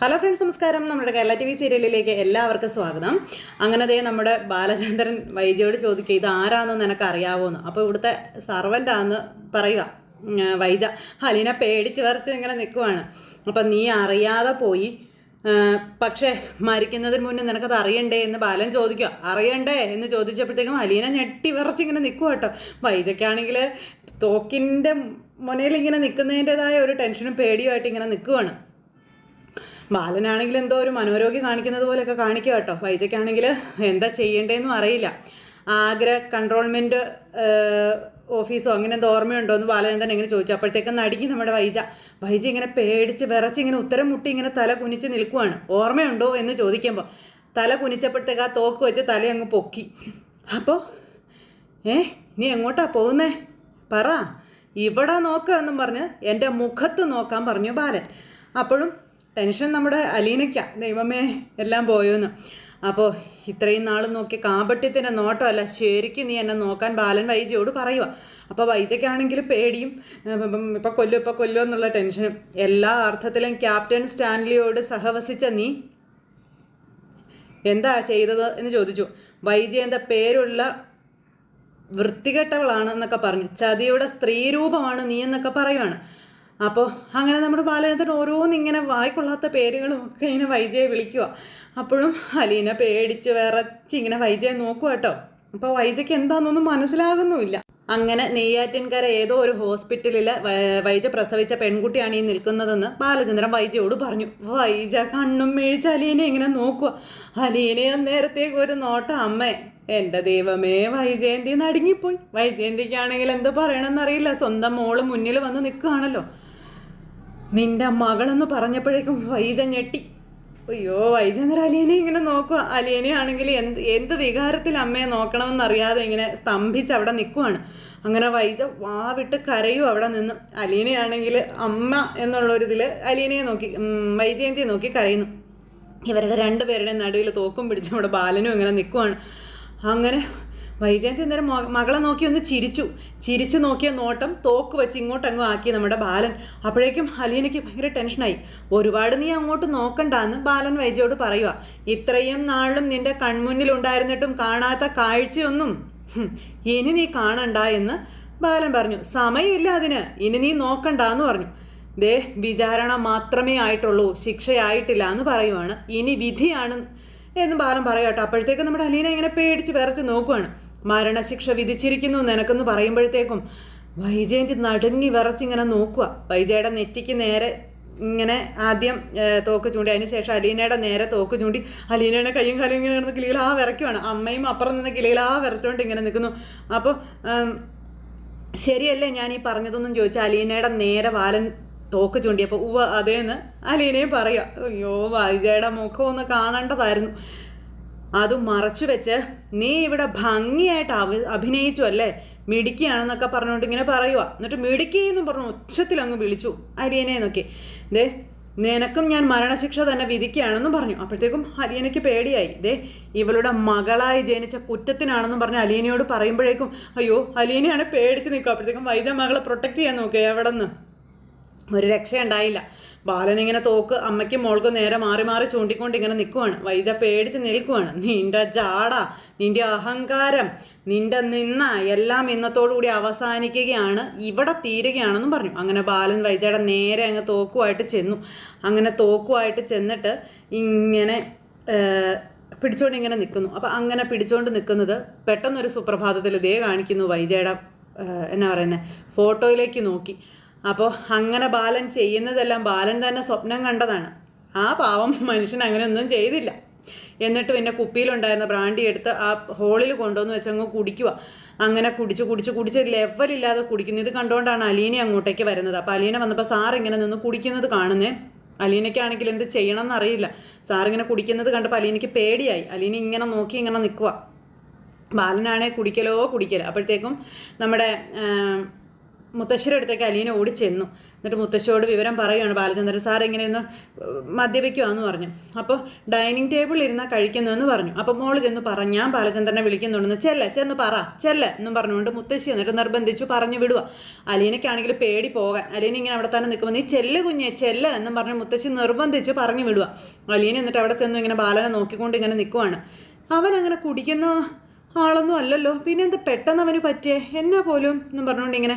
Hello friends നമസ്കാരം. നമ്മുടെ Kerala T V സീരിയലിലേക്ക് എല്ലാവർക്കും സ്വാഗതം. അങ്ങനെ ദേ നമ്മുടെ ബാലചന്ദ്രൻ വൈജയോട് ചോദിക്കുക ഇത് ആരാണെന്ന് നിനക്ക് അറിയാവോന്ന്? അപ്പോൾ ഇവിടുത്തെ സർവന്റാന്ന് പറയുക വൈജ ഹലീന പേടിച്ച് വരച്ച് ഇങ്ങനെ നിൽക്കുവാണ് അപ്പം നീ അറിയാതെ പോയി പക്ഷേ മരിക്കുന്നതിന് മുന്നേ നിനക്കത് അറിയണ്ടേ എന്ന് ബാലൻ ചോദിക്കുക. അറിയണ്ടേ? എന്ന് ചോദിച്ചപ്പോഴത്തേക്കും അലീന ഞെട്ടി വിറച്ച് ഇങ്ങനെ നിൽക്കുക കേട്ടോ വൈജയ്ക്കാണെങ്കിൽ തോക്കിന്റെ മുനയിൽ ഇങ്ങനെ നിൽക്കുന്നതിന്റെതായ ഒരു ടെൻഷനും പേടിയുമായിട്ട് ഇങ്ങനെ നിൽക്കുവാണ് ബാലനാണെങ്കിൽ എന്തോ ഒരു മനോരോഗ്യം കാണിക്കുന്നത് പോലെയൊക്കെ കാണിക്കുക കേട്ടോ. വൈജയ്ക്കാണെങ്കിൽ എന്താ ചെയ്യേണ്ടതെന്നും അറിയില്ല. ആഗ്ര കൺട്രോൾമെന്റ് ഓഫീസോ അങ്ങനെ എന്തോ ഓർമ്മയുണ്ടോ എന്ന് ബാലചന്ദ്രൻ ഇങ്ങനെ ചോദിച്ചു. അപ്പോഴത്തേക്കും നടുങ്ങി നമ്മുടെ വൈജ വൈജ ഇങ്ങനെ പേടിച്ച് വിറച്ച് ഇങ്ങനെ ഉത്തരം മുട്ടി ഇങ്ങനെ തല കുനിച്ച് നിൽക്കുവാണ്. ഓർമ്മയുണ്ടോ എന്ന് ചോദിക്കുമ്പോൾ തല കുനിച്ചപ്പോഴത്തേക്ക് ആ തോക്ക് വെച്ച് തല അങ്ങ് പൊക്കി. അപ്പോൾ ഏ നീ എങ്ങോട്ടാ പോകുന്നേ? പറ. ഇവിടെ നോക്കുക എന്നും പറഞ്ഞ് എന്റെ മുഖത്ത് നോക്കാൻ പറഞ്ഞു ബാലൻ. അപ്പോഴും ടെൻഷൻ നമ്മുടെ അലീനയ്ക്ക. ദൈവമേ എല്ലാം പോയോന്ന്. അപ്പോൾ ഇത്രയും നാൾ നോക്കി കാപട്യത്തിന്റെ നോട്ടമല്ല ശരിക്കും നീ എന്നെ നോക്കാൻ ബാലൻ വൈജയോട് പറയുക അപ്പോൾ വൈജയ്ക്കാണെങ്കിൽ പേടിയും ഇപ്പം കൊല്ലും ഇപ്പം കൊല്ലും എന്നുള്ള ടെൻഷനും. എല്ലാ അർത്ഥത്തിലും ക്യാപ്റ്റൻ സ്റ്റാൻലിയോട് സഹവസിച്ച നീ എന്താ ചെയ്തത് എന്ന് ചോദിച്ചു. വൈജയന്റെ പേരുള്ള വൃത്തികെട്ടവളാണ് എന്നൊക്കെ പറഞ്ഞു. ചതിയുടെ സ്ത്രീരൂപമാണ് നീ എന്നൊക്കെ പറയുവാണ്. അപ്പോൾ അങ്ങനെ നമ്മുടെ ബാലചന്ദ്രൻ ഓരോന്ന് ഇങ്ങനെ വായിക്കൊള്ളാത്ത പേരുകളും ഒക്കെ ഇങ്ങനെ വൈജയെ വിളിക്കുക അപ്പോഴും അലീന പേടിച്ച് വിറച്ച് ഇങ്ങനെ വൈജയെ നോക്കുക കേട്ടോ. അപ്പോൾ വൈജയ്ക്ക് എന്താണെന്നൊന്നും മനസ്സിലാകുന്നുമില്ല. അങ്ങനെ നെയ്യാറ്റിൻകര ഏതോ ഒരു ഹോസ്പിറ്റലിൽ വൈജ പ്രസവിച്ച പെൺകുട്ടിയാണ് ഈ നിൽക്കുന്നതെന്ന് ബാലചന്ദ്രൻ വൈജയോട് പറഞ്ഞു. വൈജ കണ്ണും മേഴിച്ച് അലീനെ ഇങ്ങനെ നോക്കുക അലീനെ അന്നേരത്തേക്ക് ഒരു നോട്ട അമ്മേ എന്റെ ദൈവമേ വൈജയന്തി നടുങ്ങിപ്പോയി. വൈജയന്തിക്കാണെങ്കിൽ എന്ത് പറയണമെന്നറിയില്ല. സ്വന്തം മോൾ മുന്നിൽ വന്ന് നിൽക്കുകയാണല്ലോ നിന്റെ മകളെന്ന് പറഞ്ഞപ്പോഴേക്കും വൈജ ഞെട്ടി. അയ്യോ വൈജേന്ദ്ര അലിയനെ ഇങ്ങനെ നോക്കുക. അലിയനെ ആണെങ്കിൽ എന്ത് എന്ത് വികാരത്തിൽ അമ്മയെ നോക്കണമെന്നറിയാതെ ഇങ്ങനെ സ്തംഭിച്ച് അവിടെ നിൽക്കുവാണ്. അങ്ങനെ വൈജ വാവിട്ട് കരയും അവിടെ നിന്ന്. അലീനയാണെങ്കിൽ അമ്മ എന്നുള്ളൊരിതിൽ അലീനയെ നോക്കി വൈജയന്തിയെ നോക്കി കരയുന്നു. ഇവരുടെ രണ്ടുപേരുടെ നടുവിൽ തോക്കും പിടിച്ച് നമ്മുടെ ബാലനും ഇങ്ങനെ നിൽക്കുവാണ്. അങ്ങനെ വൈജയന്തി അന്നേരം മകളെ നോക്കി ഒന്ന് ചിരിച്ചു. ചിരിച്ചു നോക്കിയ നോട്ടം തോക്ക് വെച്ച് ഇങ്ങോട്ടങ്ങോ ആക്കി നമ്മുടെ ബാലൻ. അപ്പോഴേക്കും അലീനയ്ക്ക് ഭയങ്കര ടെൻഷനായി ഒരുപാട് നീ അങ്ങോട്ട് നോക്കണ്ടെന്ന് ബാലൻ വൈജയോട് പറയുക ഇത്രയും നാളും നിന്റെ കൺമുന്നിൽ ഉണ്ടായിരുന്നിട്ടും കാണാത്ത കാഴ്ചയൊന്നും ഇനി നീ കാണണ്ട എന്ന് ബാലൻ പറഞ്ഞു. സമയമില്ല അതിന്. ഇനി നീ നോക്കണ്ട എന്ന് പറഞ്ഞു. ദേ വിചാരണ മാത്രമേ ആയിട്ടുള്ളൂ. ശിക്ഷയായിട്ടില്ല എന്ന് പറയുവാണ്. ഇനി വിധിയാണ് എന്ന് ബാലൻ പറയാട്ടോ. അപ്പോഴത്തേക്ക് നമ്മുടെ അലീന ഇങ്ങനെ പേടിച്ച് വിറച്ച് നോക്കുവാണ്. മരണശിക്ഷ വിധിച്ചിരിക്കുന്നു നിനക്കെന്ന് പറയുമ്പോഴത്തേക്കും വൈജയന്തി നടുങ്ങി വിറച്ചിങ്ങനെ നോക്കുക വൈജയുടെ നെറ്റിക്ക് നേരെ ഇങ്ങനെ ആദ്യം തോക്ക് ചൂണ്ടി അതിനുശേഷം അലീനയുടെ നേരെ തോക്ക് ചൂണ്ടി അലീനയുടെ കയ്യും കാലും ഇങ്ങനെ കിടന്ന് കിളികളാ വിറയ്ക്കുവാണ്. അമ്മയും അപ്പുറം നിന്ന് കിളികളാ വിറച്ചുകൊണ്ട് ഇങ്ങനെ നിൽക്കുന്നു. അപ്പോൾ ശരിയല്ലേ ഞാൻ ഈ പറഞ്ഞതൊന്നും ചോദിച്ചാൽ അലീനയുടെ നേരെ വാലൻ തോക്ക് ചൂണ്ടി അപ്പോൾ ഉവ അതേന്ന് അലീനയും പറയുക അയ്യോ വൈജയുടെ മുഖം ഒന്ന് കാണേണ്ടതായിരുന്നു. അത് മറച്ചു വെച്ച് നീ ഇവിടെ ഭംഗിയായിട്ട് അവ അഭിനയിച്ചു അല്ലേ? മിടുക്കിയാണെന്നൊക്കെ പറഞ്ഞുകൊണ്ട് ഇങ്ങനെ പറയുക എന്നിട്ട് മിടുക്കി എന്ന് പറഞ്ഞു ഉച്ചത്തിൽ അങ്ങ് വിളിച്ചു അരിയനെ നോക്കി ദേ നിനക്കും ഞാൻ മരണശിക്ഷ തന്നെ വിധിക്കുകയാണെന്നും പറഞ്ഞു. അപ്പോഴത്തേക്കും അലിയനയ്ക്ക് പേടിയായി. ദേ ഇവളുടെ മകളായി ജനിച്ച കുറ്റത്തിനാണെന്നും പറഞ്ഞ് അലീനയോട് പറയുമ്പോഴേക്കും അയ്യോ അലീനയാണ് പേടിച്ച് നിൽക്കുക അപ്പോഴത്തേക്കും വൈദ്യ മകളെ പ്രൊട്ടക്ട് ചെയ്യാൻ നോക്കുക എവിടെ നിന്ന് ഒരു രക്ഷയുണ്ടായില്ല. ബാലൻ ഇങ്ങനെ തോക്ക് അമ്മയ്ക്കും മോൾക്കും നേരെ മാറി മാറി ചൂണ്ടിക്കൊണ്ട് ഇങ്ങനെ നിൽക്കുവാണ് വൈദ പേടിച്ച് നിൽക്കുവാണ്. നിന്റെ ജാട നിന്റെ അഹങ്കാരം നിന്റെ നിന്ന എല്ലാം ഇന്നത്തോടുകൂടി അവസാനിക്കുകയാണ് ഇവിടെ തീരുകയാണെന്നും പറഞ്ഞു. അങ്ങനെ ബാലൻ വൈദ്യയുടെ നേരെ അങ്ങ് തോക്കുമായിട്ട് ചെന്നു. അങ്ങനെ തോക്കുമായിട്ട് ചെന്നിട്ട് ഇങ്ങനെ പിടിച്ചുകൊണ്ട് ഇങ്ങനെ നിൽക്കുന്നു. അപ്പം അങ്ങനെ പിടിച്ചോണ്ട് നിൽക്കുന്നത് പെട്ടെന്നൊരു സുപ്രഭാതത്തിൽ ഇതേ കാണിക്കുന്നു വൈജയുടെ എന്നാ പറയുന്നത് ഫോട്ടോയിലേക്ക് നോക്കി. അപ്പോൾ അങ്ങനെ ബാലൻ ചെയ്യുന്നതെല്ലാം ബാലൻ തന്നെ സ്വപ്നം കണ്ടതാണ്. ആ പാവം മനുഷ്യൻ അങ്ങനെ ഒന്നും ചെയ്തില്ല. എന്നിട്ട് പിന്നെ കുപ്പിയിലുണ്ടായിരുന്ന ബ്രാൻഡി എടുത്ത് ആ ഹോളിൽ കൊണ്ടുവന്ന് വെച്ചങ്ങ് കുടിക്കുക അങ്ങനെ കുടിച്ച് കുടിച്ച് കുടിച്ച് ലെവലില്ലാതെ കുടിക്കുന്നത് ഇത് കണ്ടുകൊണ്ടാണ് അലീന അങ്ങോട്ടേക്ക് വരുന്നത്. അപ്പോൾ അലീന വന്നപ്പോൾ സാർ ഇങ്ങനെ നിന്ന് കുടിക്കുന്നത് കാണുന്നേ. അലീനയ്ക്കാണെങ്കിൽ എന്ത് ചെയ്യണം എന്നറിയില്ല സാർ ഇങ്ങനെ കുടിക്കുന്നത് കണ്ടപ്പോൾ അലീനയ്ക്ക് പേടിയായി. അലീന ഇങ്ങനെ നോക്കി ഇങ്ങനെ നിൽക്കുക ബാലനാണെ കുടിക്കലോ കുടിക്കല. അപ്പോഴത്തേക്കും നമ്മുടെ മുത്തശ്ശിയുടെ അടുത്തേക്ക് അലീന ഓടി ചെന്നു. എന്നിട്ട് മുത്തശ്ശിയോട് വിവരം പറയുകയാണ് ബാലചന്ദ്രൻ സാർ ഇങ്ങനെ ഒന്ന് മദ്യപിക്കുവാന്ന് പറഞ്ഞു. അപ്പോൾ ഡൈനിങ് ടേബിളിൽ ഇരുന്നാൽ കഴിക്കുന്നതെന്ന് പറഞ്ഞു. അപ്പോൾ മോൾ ചെന്ന് പറ ഞാൻ ബാലചന്ദ്രനെ വിളിക്കുന്നുണ്ടെന്ന്. ചെല്ല ചെന്ന് പറ ചെല്ല എന്നും പറഞ്ഞുകൊണ്ട് മുത്തശ്ശി എന്നിട്ട് നിർബന്ധിച്ചു പറഞ്ഞു വിടുക അലീനയ്ക്കാണെങ്കിൽ പേടി പോകാൻ. അലീന ഇങ്ങനെ അവിടെ തന്നെ നിൽക്കുമ്പോൾ നീ ചെല്ല് കുഞ്ഞെ ചെല്ല എന്നും പറഞ്ഞ് മുത്തശ്ശി നിർബന്ധിച്ച് പറഞ്ഞു വിടുക അലീന എന്നിട്ട് അവിടെ ചെന്ന് ഇങ്ങനെ ബാലനെ നോക്കിക്കൊണ്ട് ഇങ്ങനെ നിൽക്കുവാണ് അവൻ അങ്ങനെ കുടിക്കുന്ന ആളൊന്നും അല്ലല്ലോ. പിന്നെ എന്ത് പെട്ടെന്ന് അവന് പറ്റിയേ? എന്നാ പോലും എന്നും പറഞ്ഞുകൊണ്ട് ഇങ്ങനെ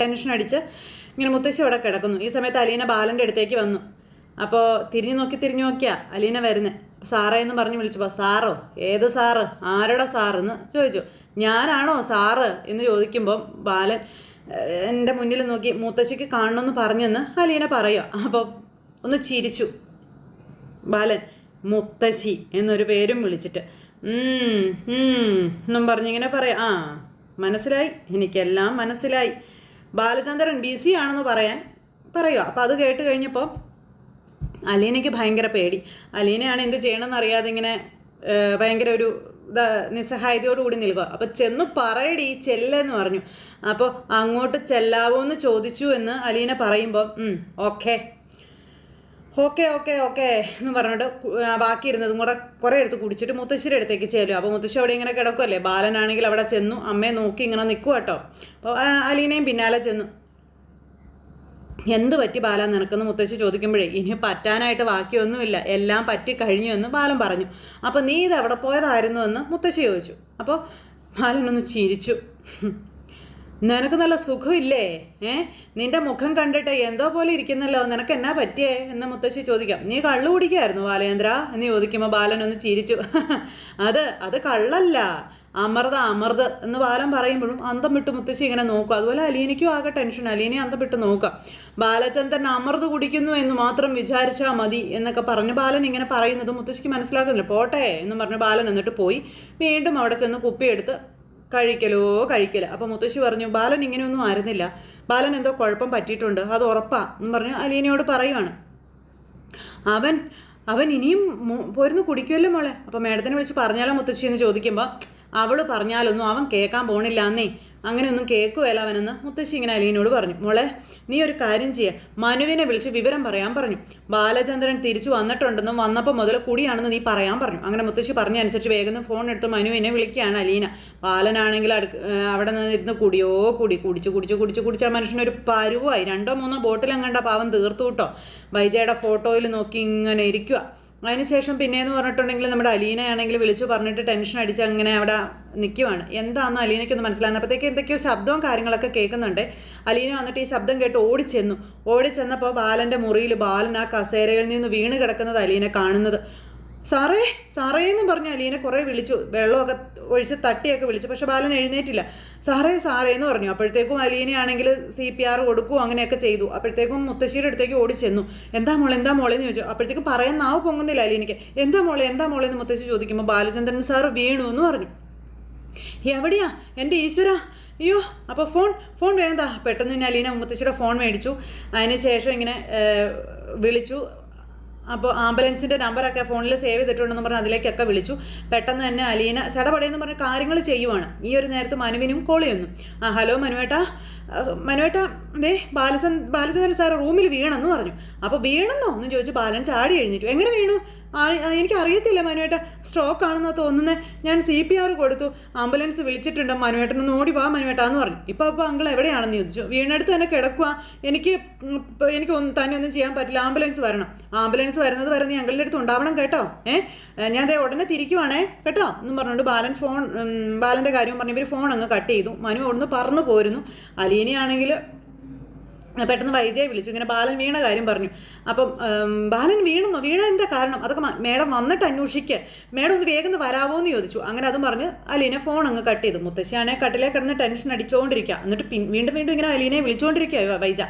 ടെൻഷൻ അടിച്ച് ഇങ്ങനെ മുത്തശ്ശി അവിടെ കിടക്കുന്നു. ഈ സമയത്ത് അലീന ബാലന്റെ അടുത്തേക്ക് വന്നു. അപ്പോൾ തിരിഞ്ഞു നോക്കി തിരിഞ്ഞു നോക്കിയാ അലീന വരുന്നത് സാറേ എന്ന് പറഞ്ഞ് വിളിച്ചപ്പോൾ സാറോ ഏത് സാറ്? ആരുടെ സാറെന്ന്? ചോദിച്ചു. ഞാനാണോ സാറ്? എന്ന് ചോദിക്കുമ്പോൾ ബാലൻ എന്റെ മുന്നിൽ നോക്കി മുത്തശ്ശിക്ക് കാണണമെന്ന് പറഞ്ഞെന്ന് അലീന പറയുക അപ്പോൾ ഒന്ന് ചിരിച്ചു. ബാലൻ മുത്തശ്ശി എന്നൊരു പേരും വിളിച്ചിട്ട് എന്നും പറഞ്ഞിങ്ങനെ പറയാം. ആ മനസ്സിലായി? എനിക്കെല്ലാം മനസ്സിലായി. ബാലചന്ദ്രൻ ബിസി ആണെന്ന് പറയാൻ പറയുക. അപ്പോൾ അത് കേട്ട് കഴിഞ്ഞപ്പോൾ അലീനയ്ക്ക് ഭയങ്കര പേടി. അലീനയാണ് എന്ത് ചെയ്യണമെന്ന് അറിയാതെ ഇങ്ങനെ ഭയങ്കര ഒരു നിസ്സഹായതയോടുകൂടി നിൽക്കുക. അപ്പോൾ ചെന്ന് പറയടി ചെല്ലെന്ന് പറഞ്ഞു. അപ്പോൾ അങ്ങോട്ട് ചെല്ലാവോ എന്ന് ചോദിച്ചു എന്ന് അലീന പറയുമ്പോൾ ഓക്കെ. ഓക്കെ ഓക്കെ ഓക്കെ എന്ന് പറഞ്ഞിട്ട് ബാക്കി ഇരുന്നതും കൂടെ കുറേ എടുത്ത് കുടിച്ചിട്ട് മുത്തശ്ശിയുടെ അടുത്തേക്ക് ചെല്ലും. അപ്പോൾ മുത്തശ്ശി അവിടെ ഇങ്ങനെ കിടക്കുമല്ലേ ബാലനാണെങ്കിൽ അവിടെ ചെന്നു അമ്മയെ നോക്കി ഇങ്ങനെ നിൽക്കുക കേട്ടോ. അപ്പോൾ അലീനയും പിന്നാലെ ചെന്നു. എന്ത് പറ്റി ബാല നിനക്കെന്ന് മുത്തശ്ശി ചോദിക്കുമ്പോഴേ ഇനി പറ്റാനായിട്ട് ബാക്കിയൊന്നുമില്ല. എല്ലാം പറ്റി കഴിഞ്ഞു എന്ന് ബാലൻ പറഞ്ഞു. അപ്പോൾ നീ ഇത് എവിടെ പോയതായിരുന്നു എന്ന് മുത്തശ്ശി ചോദിച്ചു. അപ്പോൾ ബാലനൊന്ന് ചിരിച്ചു. നിനക്ക് നല്ല സുഖമില്ലേ? ഏ? നിന്റെ മുഖം കണ്ടിട്ട് എന്തോ പോലെ ഇരിക്കുന്നല്ലോ. നിനക്ക് എന്നാ പറ്റിയേ? എന്ന് മുത്തശ്ശി ചോദിക്കാം. നീ കള്ളു കുടിക്കായിരുന്നു ബാലേന്ദ്ര? എന്ന് ചോദിക്കുമ്പോൾ ബാലൻ ഒന്ന് ചിരിച്ചു. അത് അത് കള്ളല്ല. അമൃത അമൃത് എന്ന് ബാലൻ പറയുമ്പോഴും അന്തം വിട്ട് മുത്തശ്ശി ഇങ്ങനെ നോക്കും. അതുപോലെ അലീനയ്ക്കും ആകെ ടെൻഷൻ. അലീനെ അന്തം വിട്ട് നോക്കാം ബാലചന്ദ്രൻ അമൃത് കുടിക്കുന്നു എന്ന് മാത്രം വിചാരിച്ചാൽ മതി എന്നൊക്കെ പറഞ്ഞ് ബാലൻ ഇങ്ങനെ പറയുന്നത് മുത്തശ്ശിക്ക് മനസ്സിലാക്കുന്നില്ല. പോട്ടെ എന്ന് പറഞ്ഞ് ബാലൻ എന്നിട്ട് പോയി. വീണ്ടും അവിടെ ചെന്ന് കുപ്പിയെടുത്ത് കഴിക്കലോ കഴിക്കല. അപ്പോൾ മുത്തശ്ശി പറഞ്ഞു ബാലൻ ഇങ്ങനെയൊന്നും ആയിരുന്നില്ല. ബാലൻ എന്തോ കുഴപ്പം പറ്റിയിട്ടുണ്ട്. അത് ഉറപ്പാ. എന്ന് പറഞ്ഞു അലീനയോട് പറയുവാണ്. അവൻ അവൻ ഇനിയും പോരുന്ന് കുടിക്കുമല്ലോ മോളെ. അപ്പോൾ മേഡത്തിനെ വിളിച്ച് പറഞ്ഞാലോ മുത്തശ്ശി എന്ന് ചോദിക്കുമ്പോൾ അവൾ പറഞ്ഞാലൊന്നും അവൻ കേൾക്കാൻ പോണില്ല എന്നേ അങ്ങനെയൊന്നും കേൾക്കുമല്ല അവനെന്ന് മുത്തശ്ശി ഇങ്ങനെ അലീനോട് പറഞ്ഞു. മോളെ നീ ഒരു കാര്യം ചെയ്യ. മനുവിനെ വിളിച്ച് വിവരം പറയാൻ പറഞ്ഞു. ബാലചന്ദ്രൻ തിരിച്ചു വന്നിട്ടുണ്ടെന്നും വന്നപ്പോൾ മുതൽ കുടിയാണെന്ന് നീ പറയാൻ പറഞ്ഞു. അങ്ങനെ മുത്തശ്ശി പറഞ്ഞ അനുസരിച്ച് വേഗം ഫോൺ എടുത്ത് മനുവിനെ വിളിക്കുകയാണ് അലീന. ബാലനാണെങ്കിൽ അടുക്ക് അവിടെ നിന്ന് ഇരുന്ന് കുടിയോ കുടി കുടിച്ച് കുടിച്ച് കുടിച്ച് കുടിച്ച് ആ മനുഷ്യനൊരു പരുവായി. രണ്ടോ മൂന്നോ ബോട്ടിലെങ്ങാണ്ട പാവം തീർത്തു കിട്ടോ. വൈജയുടെ ഫോട്ടോയിൽ നോക്കി ഇങ്ങനെ ഇരിക്കുക അതിനുശേഷം പിന്നെയെന്ന് പറഞ്ഞിട്ടുണ്ടെങ്കിൽ നമ്മുടെ അലീനയാണെങ്കിൽ വിളിച്ചു പറഞ്ഞിട്ട് ടെൻഷൻ അടിച്ച് അങ്ങനെ അവിടെ നിൽക്കുവാണ് എന്താണെന്ന് അലീനയ്ക്കൊന്ന് മനസ്സിലാകുന്നത് അപ്പോഴത്തേക്ക് എന്തൊക്കെയോ ശബ്ദവും കാര്യങ്ങളൊക്കെ കേൾക്കുന്നുണ്ട്. അലീന വന്നിട്ട് ഈ ശബ്ദം കേട്ട് ഓടിച്ചെന്നു. ഓടിച്ചെന്നപ്പോൾ ബാലന്റെ മുറിയിൽ ബാലൻ ആ കസേരയിൽ നിന്ന് വീണ് കിടക്കുന്നത് അലീന കാണുന്നത്. സാറേ സാറേ എന്നും പറഞ്ഞ് അലീനെ കുറേ വിളിച്ചു. വെള്ളമൊക്കെ ഒഴിച്ച് തട്ടിയൊക്കെ വിളിച്ചു. പക്ഷെ ബാലൻ എഴുന്നേറ്റില്ല. സാറേ സാറേ എന്ന് പറഞ്ഞു. അപ്പോഴത്തേക്കും അലീനയാണെങ്കിൽ സി പി ആർ കൊടുക്കും അങ്ങനെയൊക്കെ ചെയ്തു. അപ്പോഴത്തേക്കും മുത്തശ്ശിയുടെ അടുത്തേക്ക് ഓടി ചെന്നു. എന്താ മോളെ എന്താ മോളെ? എന്ന് ചോദിച്ചു. അപ്പോഴത്തേക്കും പറയാൻ നാവ് പൊങ്ങുന്നില്ല അലീനയ്ക്ക്. എന്താ മോളെ എന്താ മോളെ? എന്ന് മുത്തശ്ശി ചോദിക്കുമ്പോൾ ബാലചന്ദ്രൻ സാർ വീണു എന്ന് പറഞ്ഞു. എവിടെയാ? എന്റെ ഈശ്വര. അയ്യോ അപ്പോൾ ഫോൺ ഫോൺ വേണ്ട പെട്ടെന്ന് തന്നെ അലീന മുത്തശ്ശിയുടെ ഫോൺ മേടിച്ചു. അതിന് ശേഷം ഇങ്ങനെ വിളിച്ചു. അപ്പോൾ ആംബുലൻസിന്റെ നമ്പറൊക്കെ ഫോണിൽ സേവ് ചെയ്തിട്ടുണ്ടെന്ന് പറഞ്ഞ് അതിലേക്കൊക്കെ വിളിച്ചു. പെട്ടെന്ന് തന്നെ അലീന ചടപടയെന്ന് പറഞ്ഞ കാര്യങ്ങൾ ചെയ്യുവാണ്. ഈ ഒരു നേരത്ത് മനുവിനും കോൾ ചെയ്യുന്നു. ആ ഹലോ മനുവേട്ടാ. മനുവേട്ടാ ദേ ബാലസൻ ബാലചന്ദ്രൻ സാർ റൂമിൽ വീണെന്ന് പറഞ്ഞു. അപ്പോൾ വീണെന്നോ? എന്ന് ചോദിച്ച് ബാലൻ ചാടി എഴുന്നേറ്റു. എങ്ങനെ വീണു? എനിക്കറിയത്തില്ല മനുവേട്ട. സ്ട്രോക്ക് ആണെന്നാ തോന്നുന്നത് ഞാൻ സി പി ആർ കൊടുത്തു. ആംബുലൻസ് വിളിച്ചിട്ടുണ്ട്. മനുവേട്ടൻ ഒന്ന് ഓടി വാ മനുവേട്ടാന്ന് പറഞ്ഞു. ഇപ്പോൾ അപ്പോൾ അങ്കിൾ എവിടെയാണെന്ന് ചോദിച്ചു. വീണെടുത്ത് തന്നെ കിടക്കുക എനിക്ക് എനിക്ക് ഒന്ന് തന്നെ ഒന്നും ചെയ്യാൻ പറ്റില്ല. ആംബുലൻസ് വരണം. ആംബുലൻസ് വരുന്നത് വരെ നീ അങ്കിളിന്റെ അടുത്ത് ഉണ്ടാവണം കേട്ടോ. ഏ? ഞാൻ ദേ ഉടനെ തിരിക്കുവാണേ. കേട്ടോ? എന്നും പറഞ്ഞുകൊണ്ട് ബാലൻ ഫോൺ ബാലന്റെ കാര്യം പറഞ്ഞു ഇവർ ഫോൺ അങ്ങ് കട്ട് ചെയ്തു. മനു അവിടുന്ന് പറന്നു പോരുന്നു. അലീനയാണെങ്കിൽ പെട്ടെന്ന് വൈജയെ വിളിച്ചു. ഇങ്ങനെ ബാലൻ വീണ കാര്യം പറഞ്ഞു. അപ്പം ബാലൻ വീണെന്നോ? വീണ എന്താ കാരണം? അതൊക്കെ മേഡം വന്നിട്ട് അന്വേഷിക്കുക മേഡം ഒന്ന് വേഗം വരാവോ എന്ന് ചോദിച്ചു. അങ്ങനെ അതും പറഞ്ഞ് അലീനെ ഫോൺ അങ്ങ് കട്ട് ചെയ്തു. മുത്തശ്ശിയാണെ കട്ടിലേ കിടന്ന് ടെൻഷൻ അടിച്ചുകൊണ്ടിരിക്കുക എന്നിട്ട് വീണ്ടും വീണ്ടും ഇങ്ങനെ അലീനെ വിളിച്ചുകൊണ്ടിരിക്കുക വൈജ.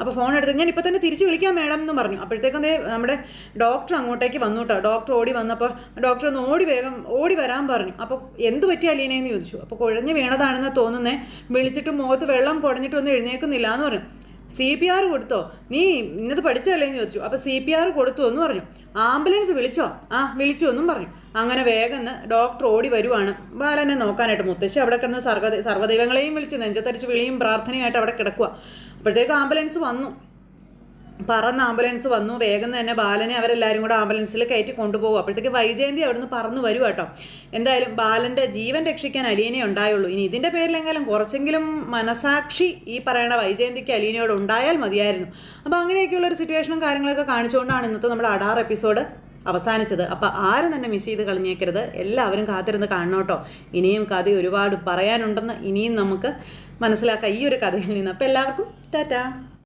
അപ്പോൾ ഫോൺ എടുത്ത് ഞാൻ ഇപ്പോൾ തന്നെ തിരിച്ച് വിളിക്കാം മേഡം എന്ന് പറഞ്ഞു. അപ്പോഴത്തേക്കും നമ്മുടെ ഡോക്ടർ അങ്ങോട്ടേക്ക് വന്നു കേട്ടോ. ഡോക്ടർ ഓടി വന്നപ്പോൾ ഡോക്ടർ ഒന്ന് ഓടി വേഗം ഓടി വരാൻ പറഞ്ഞു. അപ്പോൾ എന്ത് പറ്റി അലീനയെന്ന് ചോദിച്ചു. അപ്പോൾ കുഴഞ്ഞ് വീണതാണെന്ന് തോന്നുന്നേ. വിളിച്ചിട്ട് മുഖത്ത് വെള്ളം കുടഞ്ഞിട്ടൊന്നും എഴുന്നേക്കുന്നില്ല എന്ന് പറഞ്ഞു. സി പി ആർ കൊടുത്തോ? നീ ഇന്നത് പഠിച്ചതല്ലേ എന്ന് ചോദിച്ചു. അപ്പോൾ സി പി ആർ കൊടുത്തു എന്ന് പറഞ്ഞു. ആംബുലൻസ് വിളിച്ചോ? ആ വിളിച്ചു എന്നും പറഞ്ഞു. അങ്ങനെ വേഗം ഡോക്ടർ ഓടി വരുവാണ്. ബാലനെ നോക്കാനായിട്ട് മുത്തശ്ശി അവിടെ കിടന്ന് സർവ സർവദൈവങ്ങളെയും വിളിച്ച് നെഞ്ചത്തടിച്ച് വിളിയും പ്രാർത്ഥനയായിട്ട് അവിടെ കിടക്കുക അപ്പോഴത്തേക്ക് ആംബുലൻസ് വന്നു. പറന്ന് ആംബുലൻസ് വന്നു. വേഗം തന്നെ ബാലനെ അവരെല്ലാവരും കൂടെ ആംബുലൻസിൽ കയറ്റി കൊണ്ടുപോകും. അപ്പോഴത്തേക്ക് വൈജയന്തി അവിടുന്ന് പറന്നു വരും കേട്ടോ. എന്തായാലും ബാലന്റെ ജീവൻ രക്ഷിക്കാൻ അലീനെ ഉണ്ടായുള്ളൂ. ഇനി ഇതിന്റെ പേരിലെങ്കിലും കുറച്ചെങ്കിലും മനസാക്ഷി ഈ പറയണ വൈജയന്തിക്ക് അലീനയോട് ഉണ്ടായാൽ മതിയായിരുന്നു. അപ്പോൾ അങ്ങനെയൊക്കെയുള്ള ഒരു സിറ്റുവേഷനും കാര്യങ്ങളൊക്കെ കാണിച്ചുകൊണ്ടാണ് ഇന്നത്തെ നമ്മുടെ അടാർ എപ്പിസോഡ് അവസാനിച്ചത്. അപ്പോൾ ആരും തന്നെ മിസ് ചെയ്ത് കളഞ്ഞേക്കരുത്. എല്ലാവരും കാത്തിരുന്ന് കാണണം കേട്ടോ. ഇനിയും കഥ ഒരുപാട് പറയാനുണ്ടെന്ന് ഇനിയും നമുക്ക് മനസ്സിലാക്കാം. ഈ ഒരു കഥയിൽ നിന്ന്. അപ്പോൾ എല്ലാവർക്കും ടാറ്റാ.